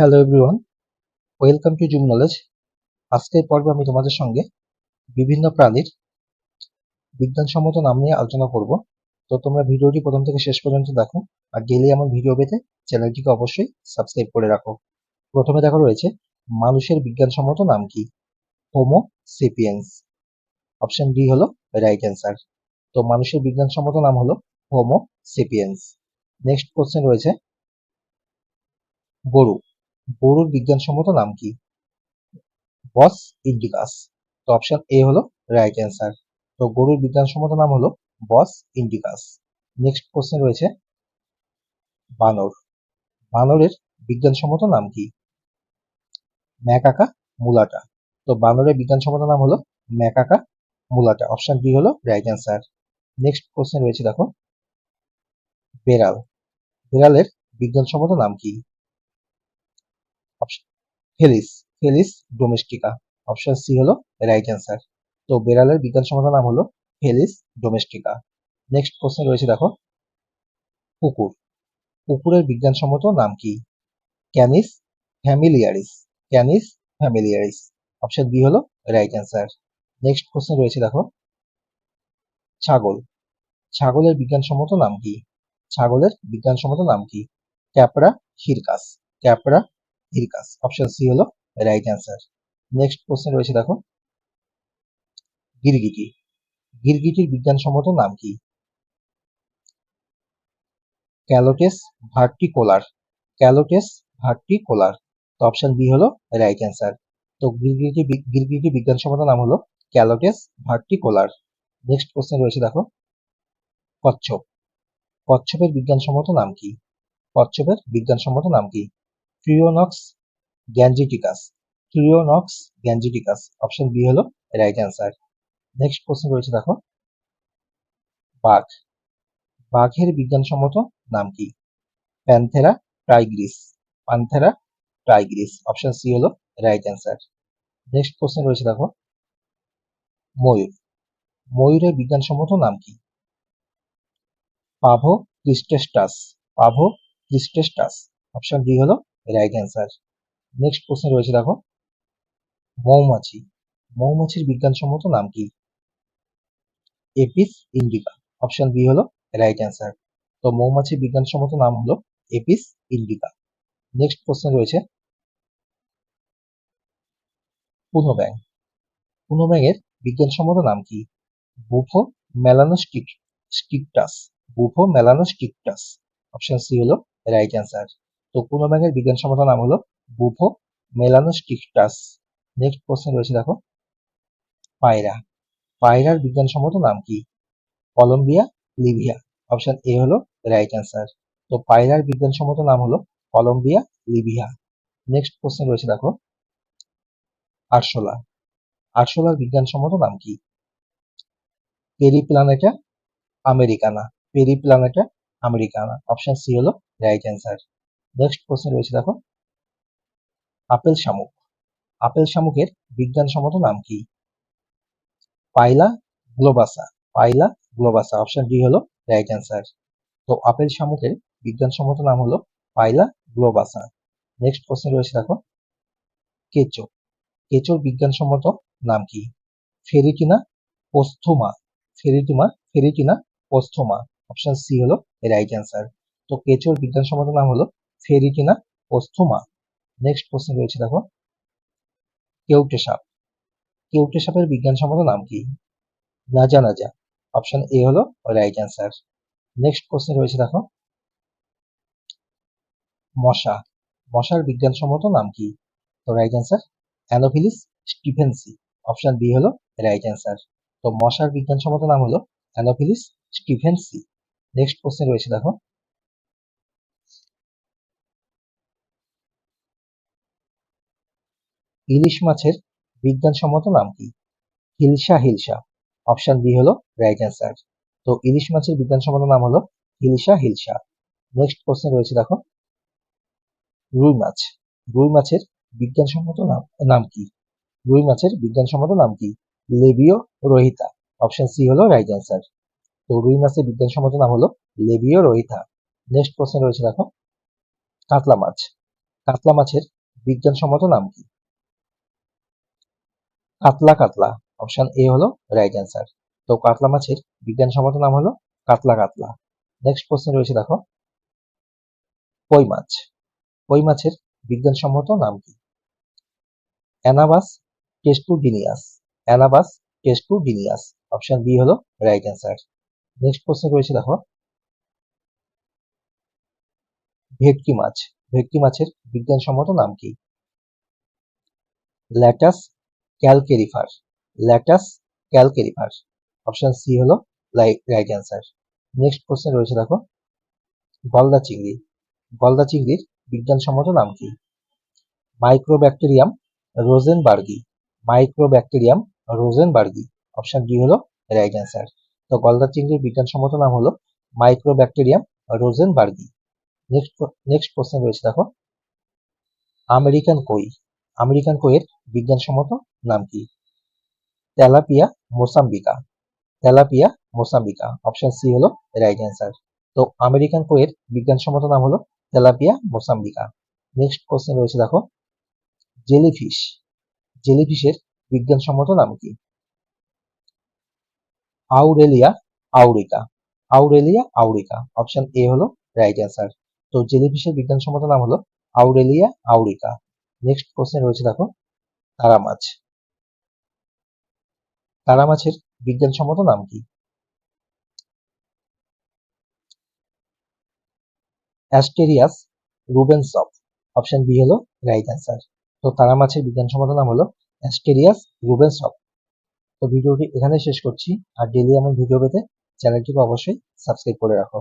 Hello everyone welcome to Zoom Knowledge আজকের পর্বে আমি তোমাদের সঙ্গে বিভিন্ন প্রাণীর বিজ্ঞানসম্মত নাম নিয়ে আলোচনা করব। তো তোমরা ভিডিওটি প্রথম থেকে শেষ পর্যন্ত দেখো আর ডেলি আমার ভিডিও পেতে চ্যানেলটিকে অবশ্যই সাবস্ক্রাইব করে রাখো। প্রথমে দেখো রয়েছে, মানুষের বিজ্ঞানসম্মত নাম কি? হোমো সেপিয়েন্স অপশন ডি হলো রাইট অ্যান্সার তো মানুষের বিজ্ঞানসম্মত নাম হলো হোমো সেপিয়েন্স নেক্সট কোশ্চেন রয়েছে, গরু। গরুর বিজ্ঞানসম্মত নাম কি? বস ইন্ডিকাস। তো অপশন এ হলো রাইট অ্যান্সার। তো গরুর বিজ্ঞানসম্মত নাম হলো বস ইন্ডিকাস। নেক্সট কোশ্চেন রয়েছে বানর। বানরের বিজ্ঞানসম্মত নাম কি? ম্যাকাকা মুলাটা। তো বানরের বিজ্ঞানসম্মত নাম হলো ম্যাকাকা মুলাটা। অপশন বি হলো রাইট অ্যান্সার। নেক্সট কোশ্চেন রয়েছে দেখো, বেড়াল। বেড়ালের বিজ্ঞানসম্মত নাম কি? Felis Felis domestica option C হলো রাইট অ্যান্সার তো বেড়ালের বিজ্ঞানসম্মত নাম হলো ফেলিস ডোমেস্টিকা নেক্সট কোশ্চেন রয়েছে দেখো কুকুর কুকুরের বিজ্ঞানসম্মত নাম কি? Canis familiaris Canis familiaris option B হলো রাইট অ্যান্সার নেক্সট কোশ্চেন রয়েছে দেখো, ছাগল। ছাগলের বিজ্ঞানসম্মত নাম কি? ছাগলের বিজ্ঞানসম্মত নাম কি? Capra hircus hircus option C হলো রাইট অ্যান্সার নেক্সট কোশ্চেন রয়েছে দেখো, গিরগিটি। গিরগিটির বিজ্ঞানসম্মত নাম কি? ক্যালোটেস ভার্টিকোলার ক্যালোটেস ভার্টিকোলার তো অপশন বি হলো রাইট অ্যান্সার তো গিরগিটি গিরগিটি বিজ্ঞানসম্মত নাম হলো ক্যালোটেস ভার্টিকোলার নেক্সট কোশ্চেন রয়েছে দেখো, কচ্ছপ। কচ্ছপের বিজ্ঞানসম্মত নাম কি? কচ্ছপের বিজ্ঞানসম্মত নাম কি? Trionyx gangeticus Trionyx gangeticus option B হলো রাইট অ্যান্সার নেক্সট কোশ্চেন রয়েছে দেখো। বাঘ। বাঘের বিজ্ঞানসম্মত নাম কি? Panthera tigris Panthera tigris option C হলো রাইট অ্যান্সার নেক্সট কোশ্চেন রয়েছে দেখো। ময়ূর। ময়ূরের বিজ্ঞানসম্মত নাম কি? Pavo cristatus Pavo cristatus option D হলো রাইট অ্যান্সার নেক্সট কোশ্চেন রয়েছে, দেখো। মৌমাছি। মৌমাছির বিজ্ঞানসম্মত নাম কি? এপিস ইন্ডিকা অপশন বি হলো রাইট অ্যান্সার তো মৌমাছির বিজ্ঞানসম্মত নাম হলো এপিস ইন্ডিকা নেক্সট কোশ্চেন রয়েছে। পুনোব্যাং পুনোব্যাঙের বিজ্ঞানসম্মত নাম কি? Bufo melanostictus Bufo melanostictus option C হলো রাইট অ্যান্সার তো পুনোব্যাঙের বিজ্ঞানসম্মত নাম হলো বুফো মেলানোস্টিকটাস নেক্সট কোশ্চেন রয়েছে দেখো, পায়রা। পায়রার বিজ্ঞানসম্মত নাম কি? কলম্বিয়া লিভিয়া অপশন এ হলো রাইট অ্যান্সার। তো পায়রার বিজ্ঞানসম্মত নাম হলো কলম্বিয়া লিভিয়া নেক্সট কোশ্চেন রয়েছে দেখো, আরশোলা। আরশোলার বিজ্ঞানসম্মত নাম কি? Periplaneta americana. Periplaneta americana. Option C হলো রাইট অ্যান্সার। নেক্সট কোশ্চেন রয়েছে দেখো। আপেল শামুক। আপেল শামুকের বিজ্ঞানসম্মত নাম কি? Pila globosa. Pila globosa. Option D হলো রাইট অ্যান্সার তো আপেল শামুকের বিজ্ঞানসম্মত নাম হলো পাইলা গ্লোবাসা। নেক্সট কোশ্চেন রয়েছে দেখো। কেঁচো। কেঁচোর বিজ্ঞানসম্মত নাম কি? Pheretima posthuma Pheretima, Pheretima posthuma option C হলো রাইট অ্যান্সার তো কেঁচোর বিজ্ঞানসম্মত নাম হলো ফেরিটিনা পোস্থোমা নেক্সট কোশ্চেন রয়েছে, দেখো। কেউটে সাপ কেউটে সাপের বিজ্ঞানসম্মত নাম কি? নাজা নাজা। অপশন এ হলো রাইট অ্যান্সার নেক্সট কোশ্চেন রয়েছে, দেখো। মশা। মশার বিজ্ঞানসম্মত নাম কি? তো right answer Anopheles stephensi option B হলো রাইট অ্যান্সার তো মশার বিজ্ঞানসম্মত নাম হলো অ্যানোফিলিস স্টিফেন্সি নেক্সট কোশ্চেন রয়েছে, দেখো। ইলিশ মাছের বিজ্ঞানসম্মত নাম কি? হিলসা হিলসা অপশন বি হলো রাইট অ্যান্সার তো ইলিশ মাছের বিজ্ঞানসম্মত নাম হলো হিলসা হিলসা নেক্সট কোশ্চেন রয়েছে দেখো, রুই মাছ। রুই মাছের বিজ্ঞানসম্মত নাম নাম কি? রুই মাছের বিজ্ঞানসম্মত নাম কি? Labeo rohita. অপশন সি হলো রাইট অ্যান্সার তো রুই মাছের বিজ্ঞানসম্মত নাম হলো লেবিও রোহিতা। নেক্সট কোশ্চেন রয়েছে দেখো, কাতলা মাছ। কাতলা মাছের বিজ্ঞানসম্মত নাম কি? কাতলা কাতলা। অপশন এ হলো রাইট অ্যান্সার তো কাতলা মাছের বিজ্ঞানসম্মত নাম হলো কাতলা কাতলা। নেক্সট কোশ্চেন রয়েছে দেখো, কই মাছ? কই মাছের বিজ্ঞানসম্মত নাম কি? Anabas testudineus Anabas testudineus option B হলো রাইট অ্যান্সার নেক্সট কোশ্চেন রয়েছে দেখো, ভেটকি মাছ। ভেটকি মাছের বিজ্ঞানসম্মত নাম কি? Lates calcarifer Lates calcarifer option C হলো রাইট অ্যান্সার। নেক্সট কোশ্চেন রয়েছে দেখো, গলদা চিংড়ি। গলদা চিংড়ির বিজ্ঞানসম্মত নাম কি? Microbacterium rosenbergii. Microbacterium rosenbergii. Option D হলো রাইট অ্যান্সার। তো গলদা চিংড়ির বিজ্ঞানসম্মত নাম হলো Microbacterium rosenbergii. Next next question রয়েছে দেখো, আমেরিকান কই? আমেরিকান কইয়ের বিজ্ঞানসম্মত নাম কি? Tilapia mossambica. Tilapia mossambica option C হলো রাইট অ্যান্সার তো আমেরিকান কইয়ের বিজ্ঞানসম্মত নাম হলো তেলাপিয়া মোসাম্বিকা। নেক্সট কোশ্চেন রয়েছে দেখো জেলিফিশ জেলিফিশের বিজ্ঞানসম্মত নাম কি? আউরেলিয়া আউরিকা আউরেলিয়া আউরিকা অপশন এ হলো রাইট অ্যান্সার তো জেলিফিশের বিজ্ঞানসম্মত নাম হলো আউরেলিয়া আউরিকা নেক্সট কোশ্চেন রয়েছে দেখো, তারা মাছ। তারা মাছের বিজ্ঞানসম্মত নাম কি? অ্যাস্টেরিয়াস রুবেনসপ অপশন বি হলো রাইট অ্যান্সার তো তারা মাছের বিজ্ঞানসম্মত নাম হলো অ্যাস্টেরিয়াস রুবেনসপ তো ভিডিওটি এখানে শেষ করছি। আর ডেলি এমন ভিডিও পেতে চ্যানেলটিকে অবশ্যই সাবস্ক্রাইব করে রাখো।